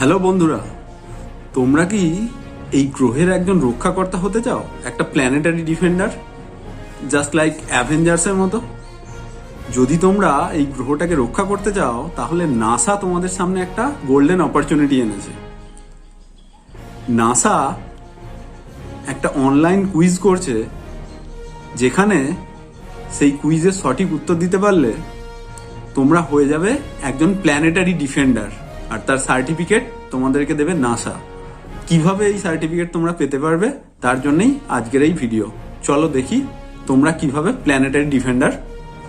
Hello বন্ধুরা, তোমরা কি এই গ্রহের একজন রক্ষাকর্তা হতে চাও? একটা প্ল্যানেটারি ডিফেন্ডার জাস্ট লাইক অ্যাভেঞ্জার্সের মতো? যদি তোমরা এই গ্রহটাকে রক্ষা করতে চাও, তাহলে নাসা তোমাদের সামনে একটা গোল্ডেন অপরচুনিটি এনেছে। নাসা একটা অনলাইন কুইজ করছে, যেখানে সেই কুইজের সঠিক উত্তর দিতে পারলে তোমরা হয়ে যাবে একজন প্ল্যানেটারি ডিফেন্ডার আর তার সার্টিফিকেট তোমাদেরকে দেবে নাসা কীভাবে এই সার্টিফিকেট তোমরা পেতে পারবে, তার জন্যই আজকের এই ভিডিও চলো দেখি তোমরা কীভাবে প্ল্যানেটারি ডিফেন্ডার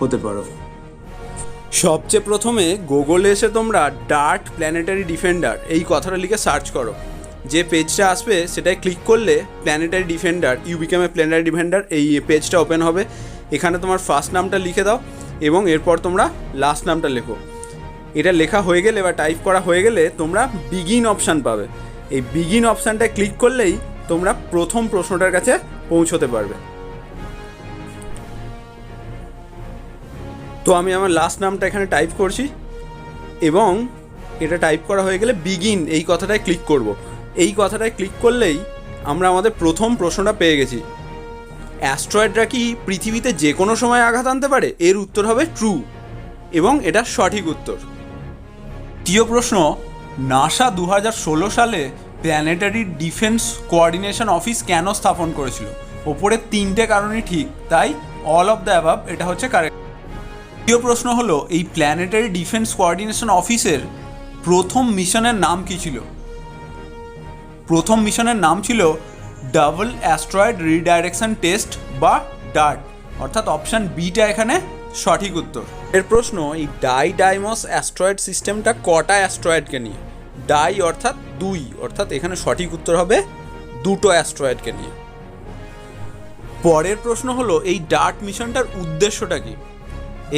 হতে পারো। সবচেয়ে প্রথমে গুগলে এসে তোমরা ডার্ট প্ল্যানেটারি ডিফেন্ডার এই কথাটা লিখে সার্চ করো। যে পেজটা আসবে, সেটায় ক্লিক করলে planetary defender you become a planetary defender এই পেজটা ওপেন হবে। এখানে তোমার ফার্স্ট নামটা লিখে দাও এবং এরপর তোমরা লাস্ট নামটা লেখো। এটা লেখা হয়ে গেলে বা টাইপ করা হয়ে গেলে তোমরা বিগিন অপশান পাবে। এই বিগিন অপশানটায় ক্লিক করলেই তোমরা প্রথম প্রশ্নটার কাছে পৌঁছতে পারবে। তো আমি আমার লাস্ট নামটা এখানে টাইপ করছি এবং এটা টাইপ করা হয়ে গেলে বিগিন এই কথাটায় ক্লিক করব। এই কথাটায় ক্লিক করলেই আমরা আমাদের প্রথম প্রশ্নটা পেয়ে গেছি। অ্যাস্ট্রয়েডরা কি পৃথিবীতে যে কোনো সময় আঘাত আনতে পারে? এর উত্তর হবে ট্রু এবং এটা সঠিক উত্তর। তৃতীয় প্রশ্ন, নাসা দু হাজার ষোলো সালে প্ল্যানেটারি ডিফেন্স কোঅর্ডিনেশন অফিস কেন স্থাপন করেছিল? ওপরে তিনটে কারণই ঠিক, তাই অল অফ দ্য অ্যাবাব এটা হচ্ছে কারেক্ট তৃতীয় প্রশ্ন হলো, এই প্ল্যানেটারি ডিফেন্স কোঅর্ডিনেশন অফিসের প্রথম মিশনের নাম কি ছিল? প্রথম মিশনের নাম ছিল ডাবল অ্যাস্ট্রয়েড রিডাইরেকশন টেস্ট বা ডার্ট অর্থাৎ অপশান বিটা এখানে সঠিক উত্তর। এর প্রশ্ন, এই ডাই ডাইমস অ্যাস্ট্রয়েড সিস্টেমটা কটা অ্যাস্ট্রয়েডকে নিয়ে? ডাই অর্থাৎ দুই, অর্থাৎ এখানে সঠিক উত্তর হবে দুটো অ্যাস্ট্রয়েডকে নিয়ে। পরের প্রশ্ন হলো, এই ডার্ট মিশনটার উদ্দেশ্যটা কি?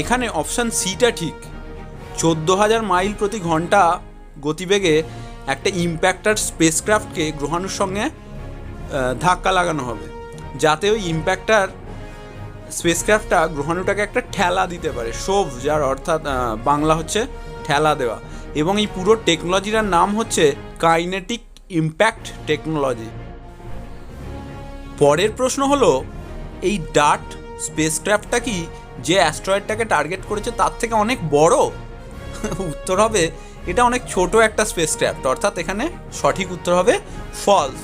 এখানে অপশান সিটা ঠিক। চোদ্দ হাজার মাইল প্রতি ঘণ্টা গতিবেগে একটা ইম্প্যাক্টার স্পেসক্রাফটকে গ্রহাণুর সঙ্গে ধাক্কা লাগানো হবে। যাতে ওই ইম্প্যাক্টার স্পেসক্রাফটটা গ্রহাণুটাকে একটা ঠেলা দিতে পারে শোভ যার অর্থাৎ বাংলা হচ্ছে ঠেলা দেওয়া। এবং এই পুরো টেকনোলজিটার নাম হচ্ছে কাইনেটিক ইম্প্যাক্ট টেকনোলজি পরের প্রশ্ন হলো, এই ডার্ট স্পেসক্রাফটটা কি যে অ্যাস্ট্রয়েডটাকে টার্গেট করেছে তার থেকে অনেক বড়? উত্তর হবে, এটা অনেক ছোট একটা স্পেসক্রাফট অর্থাৎ এখানে সঠিক উত্তর হবে ফলস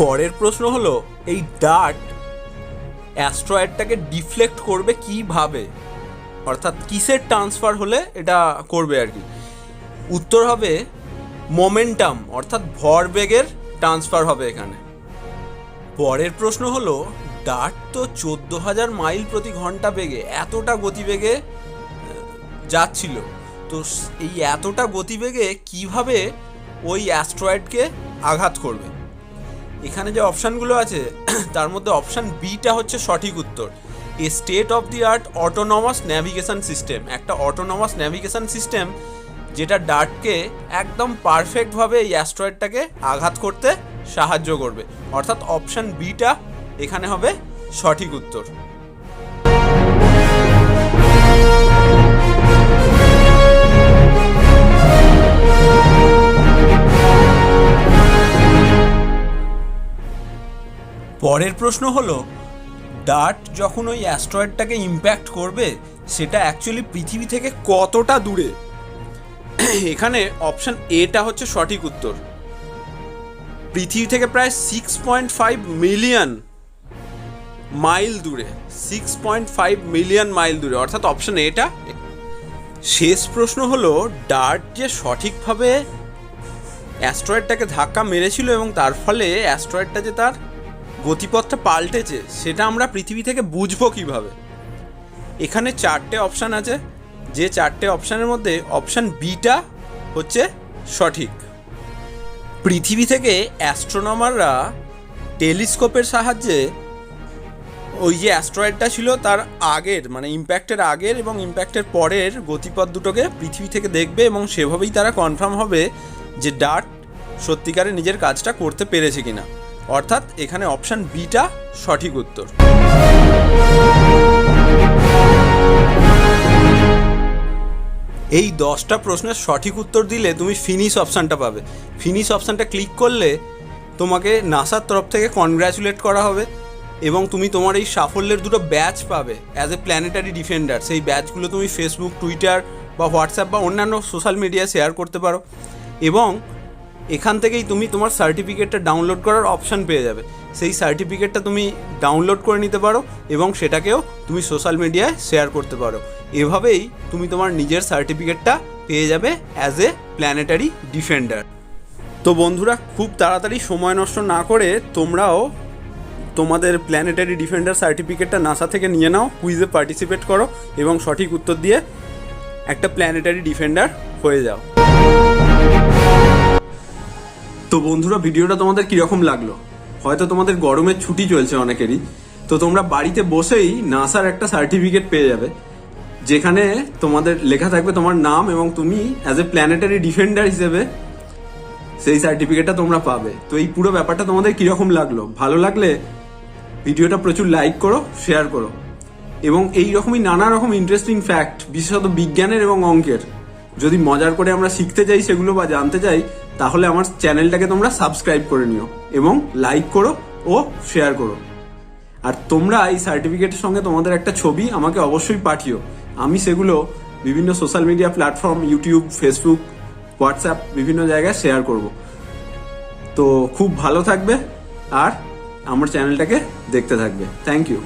পরের প্রশ্ন হলো, এই ডার্ট অ্যাস্ট্রয়েডটাকে ডিফ্লেক্ট করবে কীভাবে? অর্থাৎ কিসের ট্রান্সফার হলে এটা করবে আর কি? উত্তর হবে মোমেন্টাম অর্থাৎ ভরবেগের ট্রান্সফার হবে এখানে। পরের প্রশ্ন হলো ডার্ট তো চোদ্দ হাজার মাইল প্রতি ঘণ্টা বেগে এতটা গতিবেগে যাচ্ছিল। তো এই এতটা গতিবেগে কীভাবে ওই অ্যাস্ট্রয়েডকে আঘাত করবে? এখানে যে অপশানগুলো আছে, তার মধ্যে অপশান বিটা হচ্ছে সঠিক উত্তর। A state of the art autonomous navigation system একটা অটোনমাস ন্যাভিগেশন সিস্টেম যেটা ডার্টকে একদম পারফেক্টভাবে এই অ্যাস্ট্রয়েডটাকে আঘাত করতে সাহায্য করবে। অর্থাৎ অপশান বিটা এখানে হবে সঠিক উত্তর। পরের প্রশ্ন হলো, ডার্ট যখন ওই অ্যাস্ট্রয়েডটাকে ইম্প্যাক্ট করবে, সেটা অ্যাকচুয়ালি পৃথিবী থেকে কতটা দূরে? এখানে অপশন এটা হচ্ছে সঠিক উত্তর। পৃথিবী থেকে প্রায় six point five million mile দূরে six point five million mile দূরে, অর্থাৎ অপশন এটা শেষ প্রশ্ন হলো, ডার্ট যে সঠিকভাবে অ্যাস্ট্রয়েডটাকে ধাক্কা মেরেছিল এবং তার ফলে অ্যাস্ট্রয়েডটা যে তার গতিপথটা পাল্টেছে, সেটা আমরা পৃথিবী থেকে বুঝব কীভাবে? এখানে চারটে অপশান আছে। যে চারটে অপশানের মধ্যে অপশান বিটা হচ্ছে সঠিক। পৃথিবী থেকে অ্যাস্ট্রোনমাররা টেলিস্কোপের সাহায্যে ওই যে অ্যাস্ট্রয়েডটা ছিল তার আগের মানে ইম্প্যাক্টের আগের এবং ইম্প্যাক্টের পরের গতিপথ দুটোকে পৃথিবী থেকে দেখবে এবং সেভাবেই তারা কনফার্ম হবে যে ডার্ট সত্যিকারে নিজের কাজটা করতে পেরেছে কিনা। অর্থাৎ এখানে অপশান বিটা সঠিক উত্তর। এই দশটা প্রশ্নের সঠিক উত্তর দিলে তুমি ফিনিশ অপশানটা পাবে। ফিনিশ অপশানটা ক্লিক করলে তোমাকে নাসার তরফ থেকে কনগ্র্যাচুলেট করা হবে এবং তুমি তোমার এই সাফল্যের দুটো ব্যাচ পাবে অ্যাজ এ প্ল্যানেটারি ডিফেন্ডার সেই ব্যাচগুলো তুমি ফেসবুক টুইটার বা হোয়াটসঅ্যাপ বা অন্যান্য সোশ্যাল মিডিয়ায় শেয়ার করতে পারো। এবং এখান থেকেই তুমি তোমার সার্টিফিকেটটা ডাউনলোড করার অপশান পেয়ে যাবে। সেই সার্টিফিকেটটা তুমি ডাউনলোড করে নিতে পারো এবং সেটাকেও তুমি সোশ্যাল মিডিয়ায় শেয়ার করতে পারো। এভাবেই তুমি তোমার নিজের সার্টিফিকেটটা পেয়ে যাবে অ্যাজ এ প্ল্যানেটারি ডিফেন্ডার তো বন্ধুরা, খুব তাড়াতাড়ি সময় নষ্ট না করে তোমরাও তোমাদের প্ল্যানেটারি ডিফেন্ডার সার্টিফিকেটটা নাসা থেকে নিয়ে নাও কুইজে পার্টিসিপেট করো এবং সঠিক উত্তর দিয়ে একটা প্ল্যানেটারি ডিফেন্ডার হয়ে যাও। তো বন্ধুরা, ভিডিওটা তোমাদের কীরকম লাগল? হয়তো তোমাদের গরমের ছুটি চলছে অনেকেরই। তো তোমরা বাড়িতে বসেই নাসার একটা সার্টিফিকেট পেয়ে যাবে, যেখানে তোমাদের লেখা থাকবে তোমার নাম এবং তুমি অ্যাজ এ প্ল্যানেটারি ডিফেন্ডার হিসেবে সেই সার্টিফিকেটটা তোমরা পাবে। তো এই পুরো ব্যাপারটা তোমাদের কীরকম লাগল? ভালো লাগলে ভিডিওটা প্রচুর লাইক করো, শেয়ার করো। এবং এই রকমই নানা রকম ইন্টারেস্টিং ফ্যাক্ট বিশেষত বিজ্ঞানের এবং অঙ্কের। যদি মজার করে আমরা শিখতে চাই সেগুলো বা জানতে চাই তাহলে আমার চ্যানেলটাকে তোমরা সাবস্ক্রাইব করে নিও এবং লাইক করো ও শেয়ার করো। আর তোমরা এই সার্টিফিকেটের সঙ্গে তোমাদের একটা ছবি আমাকে অবশ্যই পাঠিও। আমি সেগুলো বিভিন্ন social media platform YouTube Facebook WhatsApp বিভিন্ন জায়গায় শেয়ার করব। তো খুব ভালো থাকবে আর আমার চ্যানেলটাকে দেখতে থাকবে। Thank you